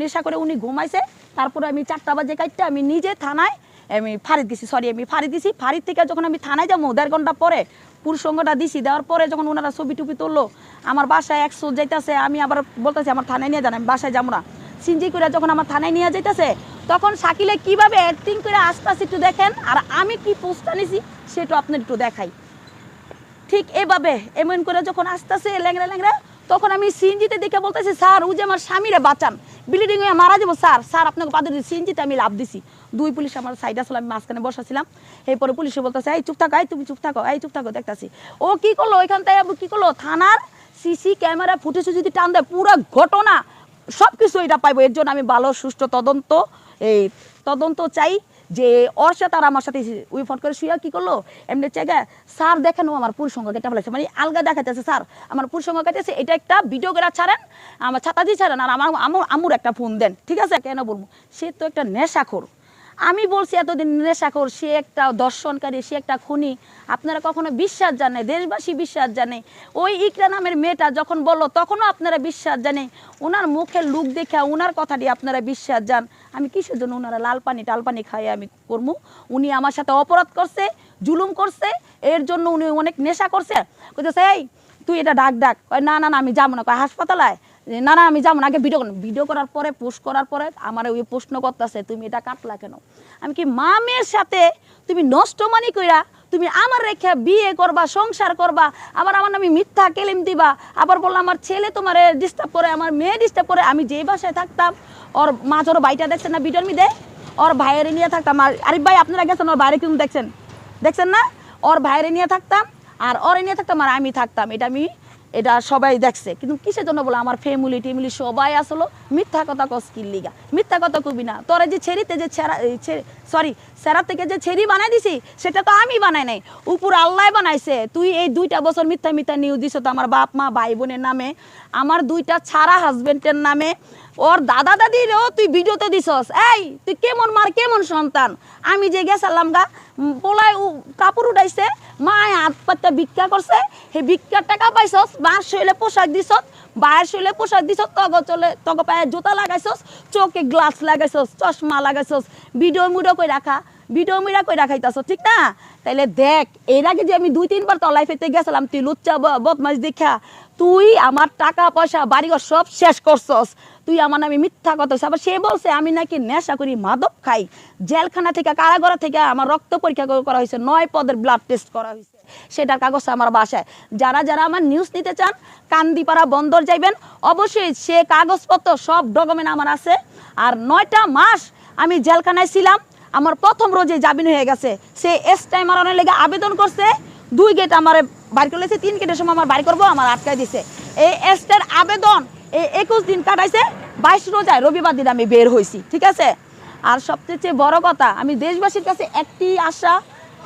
নেশা করে উনি ঘুমাইছে। তারপরে আমি চারটা বাজে কাটতে আমি নিজে থানায় আমি ফাঁড়ি দিছি সরি আমি ফাঁড়ি দিছি। ফাঁড়ির থেকে যখন আমি থানায় যাব, দেড় ঘণ্টা পরে পুরসঙ্গটা দিছি, দেওয়ার পরে যখন ওনারা ছবি টুপি তুললো, আমার বাসায় একশো যাইতেছে, আমি আবার বলতেছি, আমার থানায় নিয়ে যান, আমি বাসায় যাব না। সিনজি করে যখন আমার থানায় নিয়ে যাইতেছে, তখন শাকিলে কীভাবে অ্যাক্টিং করে আস্তে আস্তে একটু দেখেন, আর আমি কি পোস্টটা নিছি সেটা আপনার একটু দেখাই। ঠিক এভাবে, এমন করে যখন আস্তে আস্তে ল্যাংরা ল্যাংরা তখন আমি সিএনজিতে দেখে বলতেছি, স্যার ও যে আমার স্বামীরে বাঁচান। বিল্ডিং এ মারা যাব, স্যার। স্যার, আপনাকে পাদে সিএনজিতে আমি লাভ দিছি। দুই পুলিশ আমার সাইড আসলে, আমি মাঝখানে বসাছিলাম। এরপরে পুলিশে বলতেছে, এই, চুপ থাকো, এই, তুমি চুপ থাকো, এই, চুপ থাকো, দেখতেছি। ও কি করল? ওইখান থেকে কী করল? থানার সিসি ক্যামেরা ফুটেছে যদি টান দেয়, পুরো ঘটনা সব কিছু এটা পাইবো। এর জন্য আমি ভালো, সুষ্ঠু, তদন্ত, এই, তদন্ত চাই। যে ওর সাথে আর আমার সাথে উই ফোন করে শুয়ে কি করল? এমনি জায়গায় স্যার, দেখেন ও আমার পুরুষ সঙ্গ কেটে ফেলেছে। মানে আলগা দেখাতেছে স্যার, আমার পুরুষ সঙ্গ কেটেছে। এটা একটা ভিডিওগ্রাফ ছাড়েন, আমার ছাতা দিয়ে ছাড়েন, আর আমার আমার আমুর একটা ফোন দেন, ঠিক আছে? কেন বলব? সে তো একটা নেশাখোর। আমি বলছি এতদিন নেশাখোর সে একটা দর্শনকারী, সে একটা খুনি। আপনারা কখনো বিশ্বাস জানে, দেশবাসী বিশ্বাস জানে। ওই ইকরা নামের মেয়েটা যখন বলল, তখনও আপনারা বিশ্বাস জানে। ওনার মুখের লুক দেখে, ওনার কথাটি আপনারা বিশ্বাস জান আমি কিসের জন্য ওনারা লাল পানি, টাল পানি খাইয়ে আমি করব উনি আমার সাথে অপরাধ করছে, জুলুম করছে, এর জন্য উনি অনেক নেশা করছে। কইতেছে, এই, তুই এটা ডাক ডাক। না না না, আমি যাব না। হাসপাতালায় না না, আমি যাব না। আগে ভিডিও ভিডিও করার পরে পোস্ট করার পরে আমার ওই প্রশ্ন করতেছে, তুমি এটা কাটলা কেন? আমি কি, মামের সাথে তুমি নষ্ট মানি কইরা তুমি আমার রেখে বিয়ে করবা, সংসার করবা, আবার আমার নামে মিথ্যা কেলিম দিবা, আবার বললাম আমার ছেলে তোমার ডিস্টার্ব করে, আমার মেয়ে ডিস্টার্ব করে, আমি যেই বাসায় থাকতাম, ওর মাছ ওর বাইটা দেখছেন না ভিডিওর মধ্যে? ওর ভাইয়ের নিয়ে থাকতাম। আর আরিফ ভাই, আপনারা গেছেন ওর বাইরে কিন্তু দেখছেন। দেখছেন না? ওর ভাইরে নিয়ে থাকতাম, আর ওরে নিয়ে থাকতাম, আর আমি থাকতাম। এটা আমি এটা সবাই দেখছে। কিন্তু কিসের জন্য বলো? আমার ফ্যামিলি টেমিলি সবাই আসলো। মিথ্যা কথা কস কি লিগা? মিথ্যা কথা কবি না। তোরা যে ছেড়িতে যে ছেড়া সরি সেরা থেকে যে ছেড়ি বানাই দিছি, সেটা তো আমি বানাই নাই। উপর আল্লাহ বানাইছে। তুই এই দুইটা বছর মিথ্যা মিথ্যা নিউজ দিছ তো আমার বাপ মা ভাই বোনের নামে। আমার দুইটা ছাড়া হাজবেন্ডের নামে। ওর দাদা দাদিরও তুই ভিডিওতে দিছস। এই, তুই কেমন মার, কেমন সন্তান? আমি যে গেছিলাম গা পোলাই কাপড় উঠাইছে, মায় হাত পাত্তা ভিক্ষা করছে সেই ভিক্ষার টাকা পাইছস মার শৈলে পোশাক দিস বায়ের শৈলে পোশাক দিস তগ চলে, তগ পায়ে জুতা লাগাইছস, চোখে গ্লাস লাগাইছস, চশমা লাগাইছস ভিডিও মুডো করে রাখা ভিডিও মিরা কই রাখাইতাছ ঠিক না? তাইলে দেখ, এর আগে যে আমি দুই, তিনবার তলায় ফেতে গেছিলাম, তুই লুচ্চা ব- বদমাইশ দেখা, তুই আমার টাকা, পয়সা, বাড়িঘর সব শেষ করছস। তুই আমার নামে মিথ্যা কথা আবার সে বলছে, আমি নাকি নেশা করি, মাদক খাই। জেলখানা থেকে, কারাগার থেকে আমার রক্ত পরীক্ষা করা হয়েছে, নয় পদের ব্লাড টেস্ট করা হয়েছে। সেটার কাগজ আমার বাসায়। যারা যারা আমার নিউজ নিতে চান, কান্দিপাড়া বন্দর যাইবেন, অবশ্যই সে কাগজপত্র, সব ডকুমেন্ট আমার আছে। আর নয়টা মাস আমি জেলখানায় ছিলাম আমার প্রথম রোজে জামিন হয়ে গেছে। সে এস টাইম মারানোর লেগে আবেদন করছে। দুই গেট আমার বাড়ি করেছে তিন গেটের সময় আমার বাড়ি করব, আমার আটকায় দিছে। এই এসটার আবেদন এই একুশ দিন কাটাইছে। বাইশ রোজায় রবিবার দিন আমি বের হয়েছি ঠিক আছে? আর সবচেয়ে বড় কথা, আমি দেশবাসীর কাছে একটি আশা,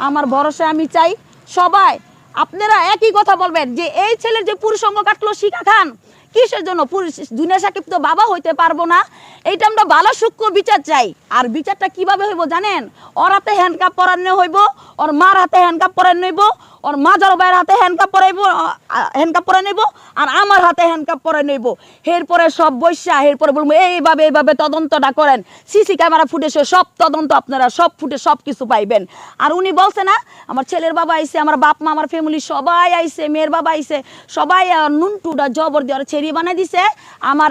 আমার ভরসা আমি চাই। সবাই, আপনারা একই কথা বলবেন যে এই ছেলের যে পুরুষঙ্গ কাটলো শিখা খান কিসের জন্য? দুনিয়া সাকিব তো বাবা হইতে পারব না। এইটা আমরা ভালো সূক্ষ্ম বিচার চাই। আর বিচারটা কীভাবে হইব জানেন? ওর হাতে হ্যান্ডকাপ পরানো হইব, ওর মার হাতে হ্যান্ডকাপ পরানো হইব ওর মা যার ভাইয়ের হাতে হ্যান্ডকাপ পরাইব হ্যান্ডকাপ পরে নেব আর আমার হাতে হ্যান্ডকাপ পরে নেব এরপরে সব বৈশা এরপরে বলব এইভাবে এইভাবে তদন্তটা করেন সিসি ক্যামেরা ফুটেছে সব তদন্ত আপনারা, সব ফুটে সব কিছু পাইবেন। আর উনি বলছে না, আমার ছেলের বাবা আইসে আমার বাপ মা, আমার ফ্যামিলি সবাই আইসে মেয়ের বাবা আইসে সবাই নুনটুটা জবর দিয়ে ছেড়ি বানাই দিছে। আমার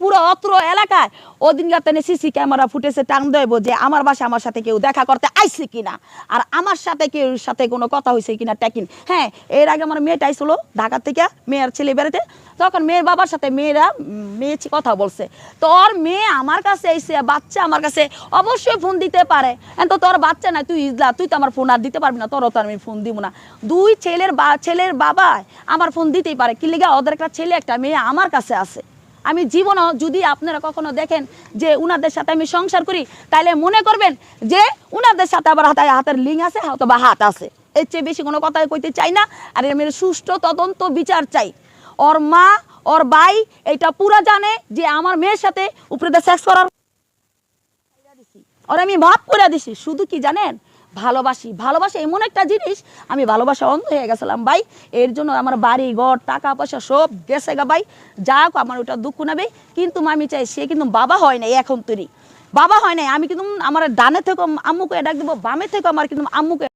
পুরো অত্র এলাকায় ওদিন রাতে সিসি ক্যামেরা ফুটেছে টান দেব যে, আমার বাসা আমার সাথে কেউ দেখা করতে আইছে কিনা? আর আমার সাথে কেউ সাথে কোনো কথা হয়েছে কিনা ট্যাকিন হ্যাঁ এর আগে আমার মেয়েটা আইছিল ঢাকা থেকে, মেয়ের ছেলে বেড়াতে তখন মেয়ের বাবার সাথে মেয়েরা, মেয়ে কথা বলছে। তোর মেয়ে আমার কাছে এসে বাচ্চা আমার কাছে, অবশ্যই ফোন দিতে পারে। তো তোর বাচ্চা না তুই ইজলা, তুই তো আমার ফোন আর দিতে পারবি না, তোরও তো আমি ফোন দিব না। দুই ছেলের বা, ছেলের বাবা আমার ফোন দিতেই পারে। কি লেগে, ওদের একটা ছেলে, একটা মেয়ে আমার কাছে আছে। আমি জীবনও যদি আপনারা কখনো দেখেন যে উনাদের সাথে আমি সংসার করি তাহলে মনে করবেন যে উনাদের সাথে আবার হাতে হাতের লিঙ্ক আছে অথবা হাত আছে। এর চেয়ে বেশি কোনো কথা কইতে চাই না। আর আমি সুষ্ঠু তদন্ত বিচার চাই। ওর মা, ওর ভাই এটা পুরা জানে যে আমার মেয়ের সাথে উপরে সেক্স করার ওর আমি মাফ করে দিছি, শুধু কি জানেন? ভালোবাসি। ভালোবাসা এমন একটা জিনিস, আমি ভালোবাসা অন্ধ হয়ে গেছিলাম ভাই। এর জন্য আমার বাড়ি, ঘর, টাকা পয়সা সব গেছে গা ভাই। যা হোক আমার ওটা দুঃখ নেবে। কিন্তু আমি চাই সে কিন্তু বাবা হয় নাই এখন তৈরি। বাবা হয় নাই। আমি কিন্তু আমার ডানে থেকে আম্মুকে ডাক দেবো, বামে থেকে আমার কিন্তু আম্মুকে